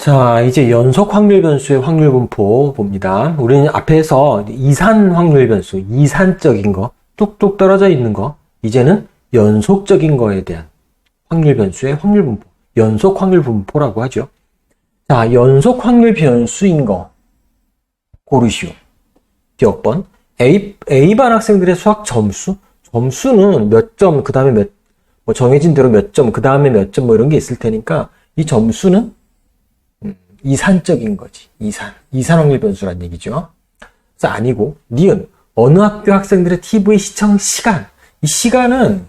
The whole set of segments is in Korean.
자, 이제 연속 확률 변수의 확률 분포 봅니다. 우리는 앞에서 이산 확률 변수, 이산적인 거, 뚝뚝 떨어져 있는 거, 이제는 연속적인 거에 대한 확률 변수의 확률 분포, 연속 확률 분포라고 하죠. 자, 연속 확률 변수인 거 고르시오. 기억 번 A, A반 학생들의 수학 점수, 점수는 몇 점, 그 다음에 몇, 뭐 정해진 대로 몇 점, 그 다음에 몇 점, 뭐 이런 게 있을 테니까 이 점수는 이산적인 거지. 이산. 이산 확률 변수란 얘기죠. 그래서 아니고, 니은. 어느 학교 학생들의 TV 시청 시간. 이 시간은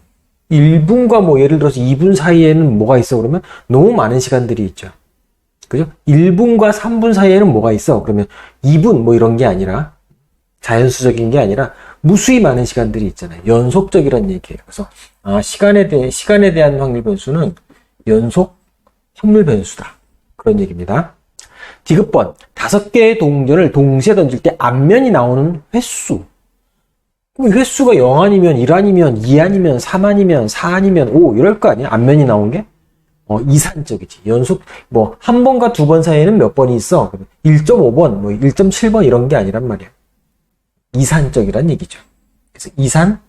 1분과 뭐 예를 들어서 2분 사이에는 뭐가 있어? 그러면 너무 많은 시간들이 있죠. 그죠? 1분과 3분 사이에는 뭐가 있어? 그러면 2분 뭐 이런 게 아니라 자연수적인 게 아니라 무수히 많은 시간들이 있잖아요. 연속적이란 얘기예요. 그래서 아, 시간에 대해 시간에 대한 확률 변수는 연속 확률 변수다. 그런 얘기입니다. 디귿번 다섯 개의 동전을 동시에 던질 때 앞면이 나오는 횟수. 그럼 횟수가 0 아니면 1 아니면 2 아니면 3 아니면 4 아니면 5 이럴 거 아니야? 앞면이 나온 게? 어, 이산적이지. 연속 뭐 한 번과 두 번 사이에는 몇 번이 있어? 1.5번, 뭐 1.7번 이런 게 아니란 말이야. 이산적이란 얘기죠. 그래서 이산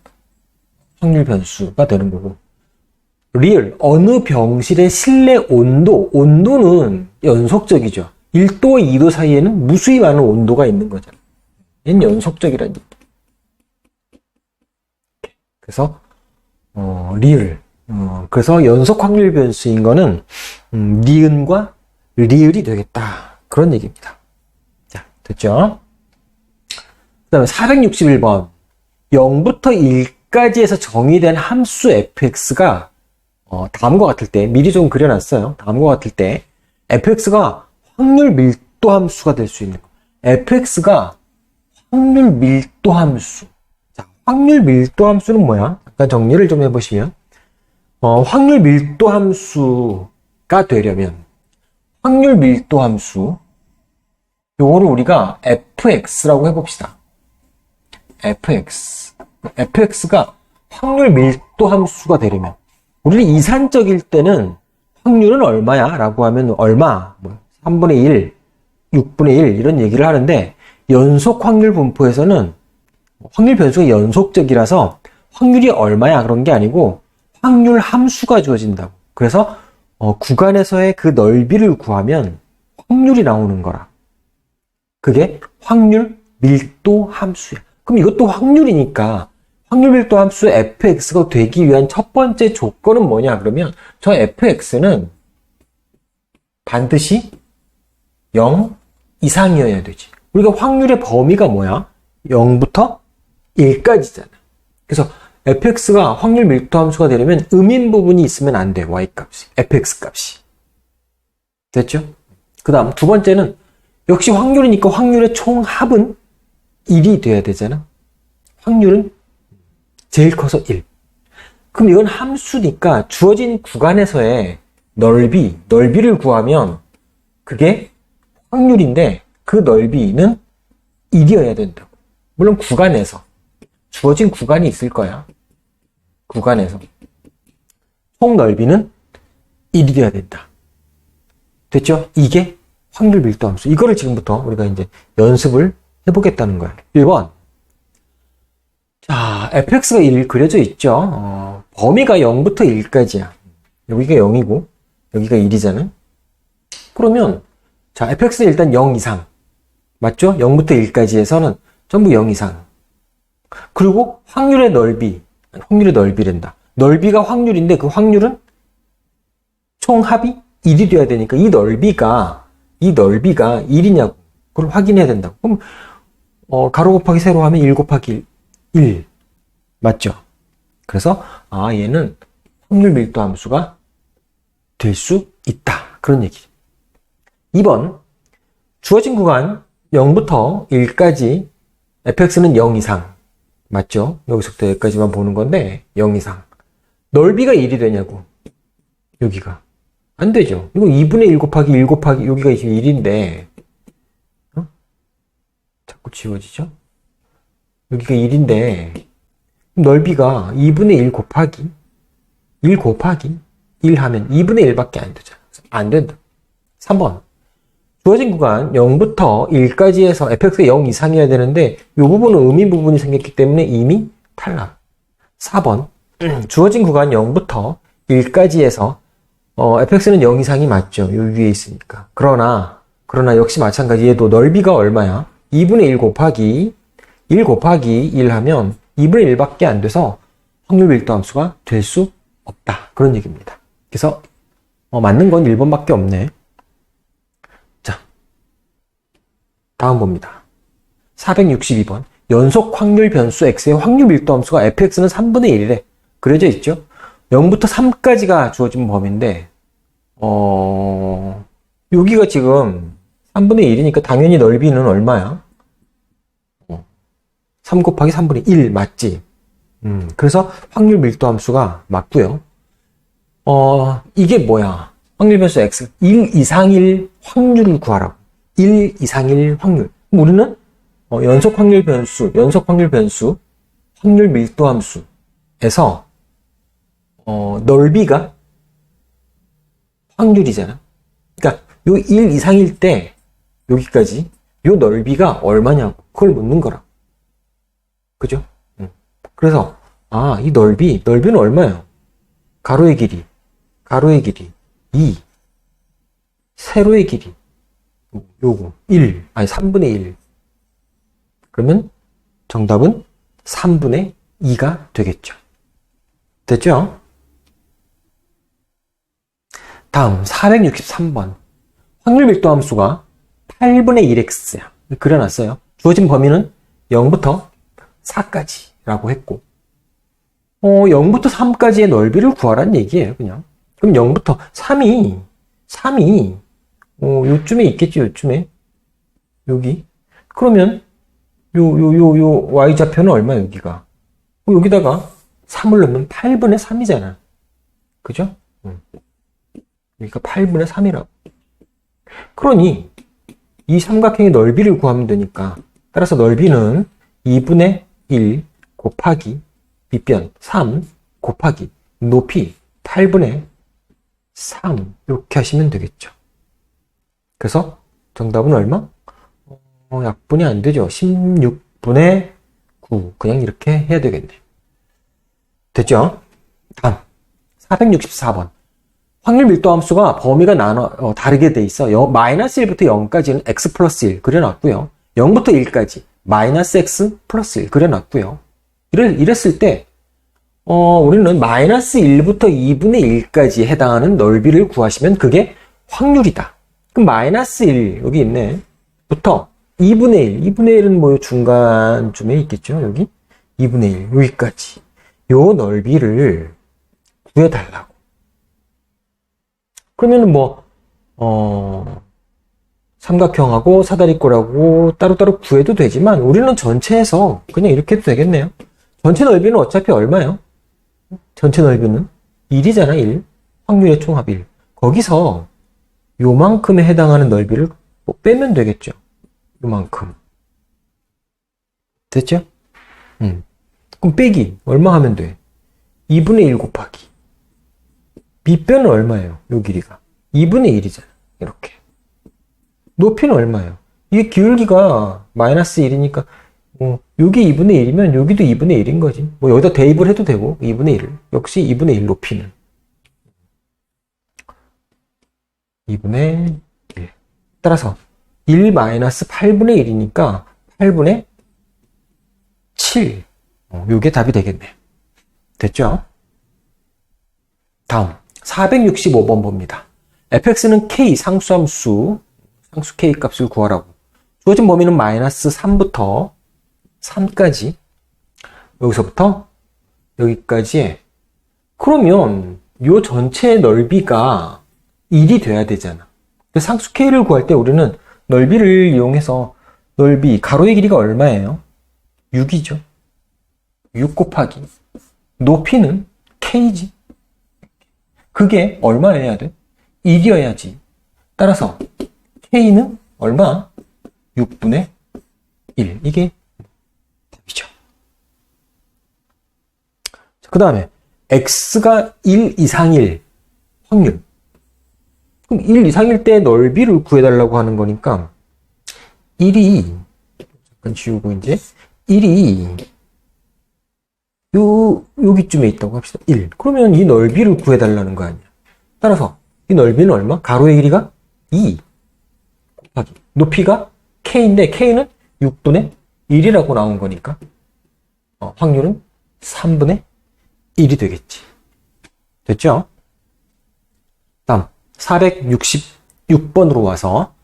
확률 변수가 되는 거고. 리얼 어느 병실의 실내 온도 온도는 연속적이죠. 1도 2도 사이에는 무수히 많은 온도가 있는 거잖아. 얘는 연속적이란 얘기. 그래서 어, 리을 어, 그래서 연속 확률 변수인 거는 음, 니은과 리을이 되겠다 그런 얘기입니다. 자 됐죠? 그 다음에 461번 0부터 1까지 해서 정의된 함수 fx가 어, 다음과 같을 때 미리 좀 그려놨어요. 다음과 같을 때 fx가 확률 밀도 함수가 될 수 있는 거. fx가 확률 밀도 함수. 자, 확률 밀도 함수는 뭐야? 잠깐 정리를 좀 해보시면 어, 확률 밀도 함수가 되려면 확률 밀도 함수 요거를 우리가 fx라고 해봅시다. fx fx가 확률 밀도 함수가 되려면 우리는 이산적일 때는 확률은 얼마야? 라고 하면 얼마? 뭐 3분의 1, 6분의 1 이런 얘기를 하는데 연속 확률 분포에서는 확률 변수가 연속적이라서 확률이 얼마야 그런 게 아니고 확률 함수가 주어진다고. 그래서 어, 구간에서의 그 넓이를 구하면 확률이 나오는 거라. 그게 확률 밀도 함수야. 그럼 이것도 확률이니까 확률 밀도 함수 fx가 되기 위한 첫 번째 조건은 뭐냐 그러면 저 fx는 반드시 0 이상이어야 되지. 우리가 확률의 범위가 뭐야? 0부터 1까지잖아. 그래서 fx가 확률 밀도 함수가 되려면 음인 부분이 있으면 안 돼. y 값이. fx 값이. 됐죠? 그 다음 두 번째는 역시 확률이니까 확률의 총합은 1이 돼야 되잖아. 확률은 제일 커서 1. 그럼 이건 함수니까 주어진 구간에서의 넓이, 넓이를 구하면 그게 확률인데 그 넓이는 1이어야 된다고. 물론 구간에서. 주어진 구간이 있을 거야. 구간에서. 총 넓이는 1이 돼야 된다. 됐죠? 이게 확률 밀도 함수. 이거를 지금부터 우리가 이제 연습을 해보겠다는 거야. 1번. 자, fx가 1 그려져 있죠. 어, 범위가 0부터 1까지야. 여기가 0이고, 여기가 1이잖아. 그러면, 자, fx는 일단 0 이상. 맞죠? 0부터 1까지 해서는 전부 0 이상. 그리고 확률의 넓이. 확률의 넓이랜다. 넓이가 확률인데 그 확률은 총 합이 1이 돼야 되니까 이 넓이가, 이 넓이가 1이냐고. 그걸 확인해야 된다고. 그럼, 어, 가로 곱하기 세로 하면 1 곱하기 1. 1. 맞죠? 그래서 아 얘는 확률 밀도 함수가 될 수 있다. 그런 얘기죠. 2번 주어진 구간 0부터 1까지 fx는 0 이상 맞죠? 여기서부터 여기까지만 보는 건데 0 이상 넓이가 1이 되냐고 여기가 안 되죠. 이거 2분의 1 곱하기 1 곱하기 여기가 1인데 어? 자꾸 지워지죠? 여기가 1인데 넓이가 2분의 1 곱하기 1 곱하기 1 하면 2분의 1밖에 안 되잖아. 안 된다. 3번 주어진 구간 0부터 1까지 해서 fx가 0 이상이어야 되는데 이 부분은 의미 부분이 생겼기 때문에 이미 탈락. 4번 주어진 구간 0부터 1까지 해서 어, fx는 0 이상이 맞죠. 요 위에 있으니까. 그러나 그러나 역시 마찬가지 얘도 넓이가 얼마야? 2분의 1 곱하기 1 곱하기 1 하면 2분의 1밖에 안 돼서 확률 밀도 함수가 될 수 없다. 그런 얘기입니다. 그래서 어, 맞는 건 1번밖에 없네. 자, 다음 봅니다. 462번. 연속 확률 변수 x의 확률 밀도 함수가 fx는 3분의 1이래. 그려져 있죠? 0부터 3까지가 주어진 범위인데, 어, 여기가 지금 3분의 1이니까 당연히 넓이는 얼마야? 3 곱하기 3분의 1 맞지? 음, 그래서 확률 밀도 함수가 맞고요. 어, 이게 뭐야? 확률 변수 x 1 이상일 확률을 구하라고. 1 이상일 확률. 우리는 어, 연속 확률 변수, 연속 확률 변수, 확률 밀도 함수에서 어, 넓이가 확률이잖아. 그러니까 요 1 이상일 때 여기까지 요 넓이가 얼마냐고 그걸 묻는 거라. 그죠? 응. 그래서 아, 이 넓이, 넓이는 얼마예요? 가로의 길이, 가로의 길이 2, 세로의 길이 요거 1, 아니 3분의 1. 그러면 정답은 3분의 2가 되겠죠. 됐죠? 다음 463번 확률 밀도 함수가 8분의 1x야. 그려놨어요. 주어진 범위는 0부터 4까지라고 했고 어, 0부터 3까지의 넓이를 구하라는 얘기예요, 그냥. 그럼 0부터 3이 3이 어, 요쯤에 있겠지, 요쯤에. 여기. 그러면 요 요 요 요 y 좌표는 얼마 여기가? 어, 여기다가 3을 넣으면 8분의 3이잖아. 그죠? 응. 여기가 8분의 3이라고. 그러니 이 삼각형의 넓이를 구하면 되니까 따라서 넓이는 2분의 1 곱하기 밑변 3 곱하기 높이 8분의 3 이렇게 하시면 되겠죠. 그래서 정답은 얼마? 어, 약분이 안 되죠. 16분의 9 그냥 이렇게 해야 되겠네. 됐죠? 다음 464번 확률 밀도 함수가 범위가 나눠 어, 다르게 돼 있어. 요, 마이너스 1부터 0까지는 x 플러스 1 그려놨고요. 0부터 1까지 마이너스 x 플러스 1 그려놨고요. 이랬, 이랬을 때 어, 우리는 마이너스 1부터 2분의 1까지 해당하는 넓이를 구하시면 그게 확률이다. 그럼 마이너스 1 여기 있네. 부터 2분의 1, 2분의 1은 뭐 중간쯤에 있겠죠. 여기 2분의 1 여기까지 요 넓이를 구해달라고. 그러면은 뭐, 어, 삼각형하고 사다리꼴하고 따로따로 구해도 되지만 우리는 전체에서 그냥 이렇게 해도 되겠네요. 전체 넓이는 어차피 얼마예요? 전체 넓이는 1이잖아, 1. 확률의 총합 1. 거기서 요만큼에 해당하는 넓이를 뭐 빼면 되겠죠. 요만큼. 됐죠? 음. 그럼 빼기 얼마 하면 돼? 2분의 1 곱하기. 밑변은 얼마예요? 요 길이가. 2분의 1이잖아. 이렇게. 높이는 얼마예요? 이게 기울기가 마이너스 1이니까 어, 여기 2분의 1이면 여기도 2분의 1인 거지. 뭐 여기다 대입을 해도 되고 2분의 1을. 역시 2분의 1 높이는. 2분의 1. 따라서 1 마이너스 8분의 1이니까 8분의 7. 어, 요게 답이 되겠네. 됐죠? 다음 465번 봅니다. fx는 k 상수함수 상수 k 값을 구하라고. 주어진 범위는 마이너스 3부터 3까지 여기서부터 여기까지 그러면 요 전체 넓이가 1이 돼야 되잖아. 상수 k를 구할 때 우리는 넓이를 이용해서 넓이 가로의 길이가 얼마예요? 6이죠. 6 곱하기 높이는 k지. 그게 얼마여야 돼? 1이어야지. 따라서 k는 얼마? 6분의 1. 이게 답이죠. 그 다음에 x가 1 이상일 확률. 그럼 1 이상일 때 넓이를 구해달라고 하는 거니까 1이 잠깐 지우고 이제 1이 요 여기쯤에 있다고 합시다. 1. 그러면 이 넓이를 구해달라는 거 아니야. 따라서 이 넓이는 얼마? 가로의 길이가 2 곱하기 높이가 k인데 k는 6분의 1이라고 나온 거니까 어, 확률은 3분의 1이 되겠지. 됐죠? 다음 466번으로 와서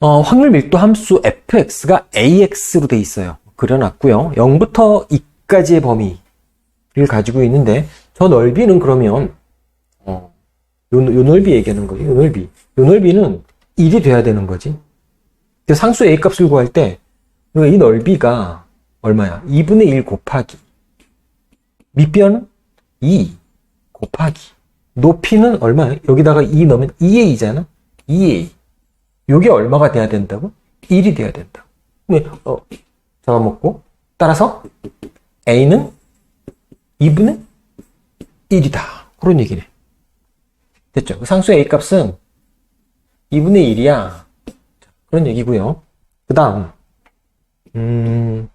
어, 확률 밀도 함수 fx가 ax로 돼 있어요. 그려놨고요. 0부터 2까지의 범위를 가지고 있는데 저 넓이는 그러면 어, 요, 요 넓이 얘기하는 거죠. 요 넓이. 요 넓이는 1이 돼야 되는 거지. 상수 a 값을 구할 때 이 넓이가 얼마야? 2분의 1 곱하기 밑변은 2 곱하기 높이는 얼마야? 여기다가 2 넣으면 2a잖아? 2a 요게 얼마가 돼야 된다고? 1이 돼야 된다. 네, 어, 잡아먹고 따라서 a는 2분의 1이다. 그런 얘기네. 됐죠? 그 상수 a 값은 2분의 1이야. 그런 얘기고요. 그 다음 음,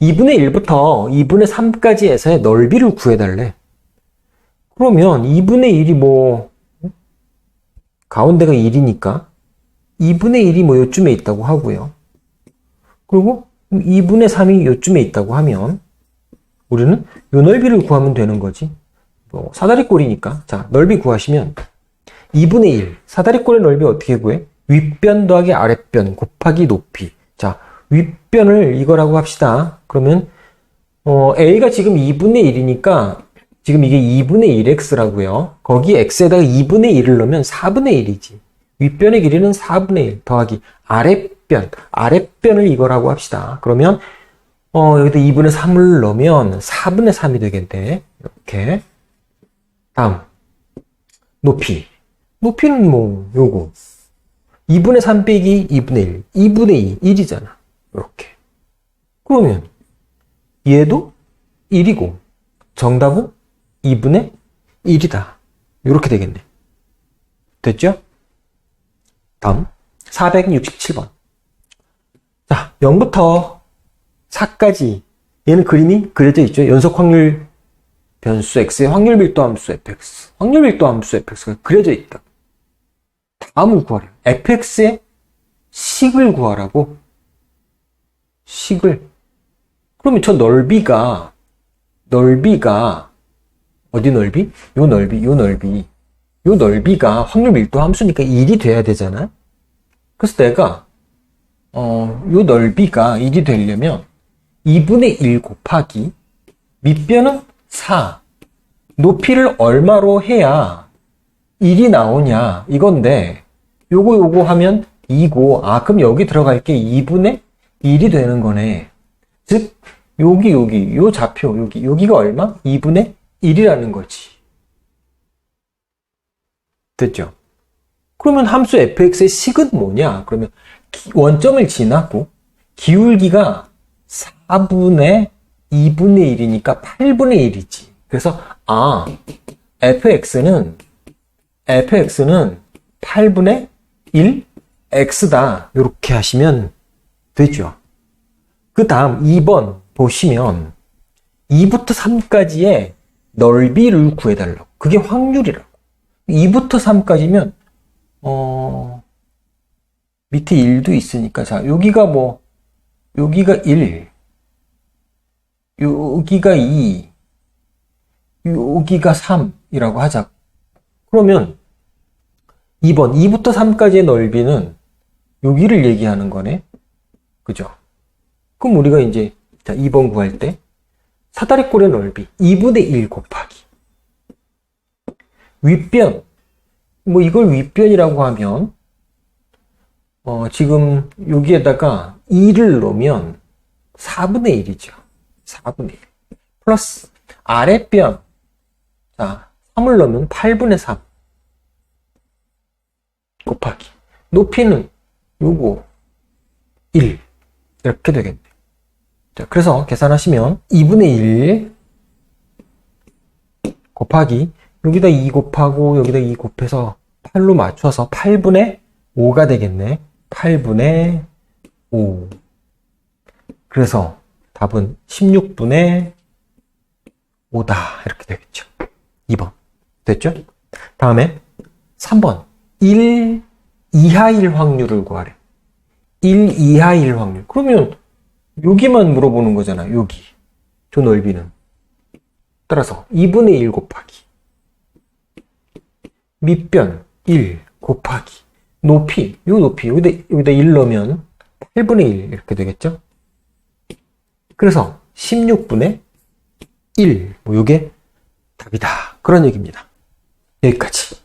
2분의 1부터 2분의 3까지에서의 넓이를 구해달래. 그러면 2분의 1이 뭐 가운데가 1이니까 2분의 1이 뭐 요쯤에 있다고 하고요. 그리고 2분의 3이 요쯤에 있다고 하면 우리는 요 넓이를 구하면 되는 거지. 뭐 사다리꼴이니까 자 넓이 구하시면 2분의 1 사다리꼴의 넓이 어떻게 구해? 윗변 더하기 아랫변 곱하기 높이 자 윗변을 이거라고 합시다. 그러면 어, A가 지금 2분의 1이니까 지금 이게 2분의 1x라고요. 거기 x에다가 2분의 1을 넣으면 4분의 1이지. 윗변의 길이는 4분의 1 더하기 아랫변, 아랫변을 이거라고 합시다. 그러면 어, 여기다 2분의 3을 넣으면 4분의 3이 되겠네. 이렇게. 다음 높이. 높이는 뭐 요거 2분의 3 빼기 2분의 1, 2분의 2, 1이잖아. 이렇게. 그러면 얘도 1이고 정답은 2분의 1이다. 이렇게 되겠네. 됐죠? 다음 467번. 자, 0부터 4까지 얘는 그림이 그려져 있죠. 연속 확률 변수 x의 확률 밀도 함수 fx. 확률 밀도 함수 fx가 그려져 있다. 다음을 구하래요. fx의 식을 구하라고 식을 그러면 저 넓이가 넓이가 어디 넓이? 요 넓이, 요 넓이. 요 넓이가 확률 밀도 함수니까 1이 돼야 되잖아. 그래서 내가 어, 요 넓이가 1이 되려면 2분의 1 곱하기 밑변은 4 높이를 얼마로 해야 1이 나오냐? 이건데 요거 요거 하면 2고. 아 그럼 여기 들어갈 게 2분의 1이 되는 거네. 즉 여기 여기. 요 좌표 여기. 여기가 얼마? 2분의 1이라는 거지. 됐죠? 그러면 함수 fx의 식은 뭐냐? 그러면 원점을 지나고 기울기가 4분의 2분의 1이니까 8분의 1이지. 그래서 아 fx는 fx는 8분의 1 x다. 이렇게 하시면 되죠. 그 다음 2번 보시면 2부터 3까지의 넓이를 구해달라고. 그게 확률이라고. 2부터 3까지면 어 밑에 1도 있으니까 자 여기가 뭐 여기가 1 여기가 2 여기가 3이라고 하자. 그러면 2번 2부터 3까지의 넓이는 여기를 얘기하는 거네. 그죠? 그럼 우리가 이제 자 2번 구할 때 사다리꼴의 넓이 2분의 1 곱하기. 윗변. 뭐 이걸 윗변이라고 하면 어 지금 여기에다가 2를 넣으면 4분의 1이죠. 4분의 1 플러스 아랫변. 자 3을 넣으면 8분의 3 곱하기. 높이는 요거 1 이렇게 되겠네. 자, 그래서 계산하시면 2분의 1 곱하기 여기다 2 곱하고 여기다 2 곱해서 8로 맞춰서 8분의 5가 되겠네. 8분의 5. 그래서 답은 16분의 5다. 이렇게 되겠죠. 2번. 됐죠? 다음에 3번. 1 이하일 확률을 구하래. 1 이하일 확률. 그러면 여기만 물어보는 거잖아. 여기. 저 넓이는. 따라서 2분의 1 곱하기. 밑변 1 곱하기. 높이. 요 높이. 여기다, 여기다 1 넣으면 8분의 1 이렇게 되겠죠? 그래서 16분의 1. 뭐 요게 답이다. 그런 얘기입니다. 여기까지.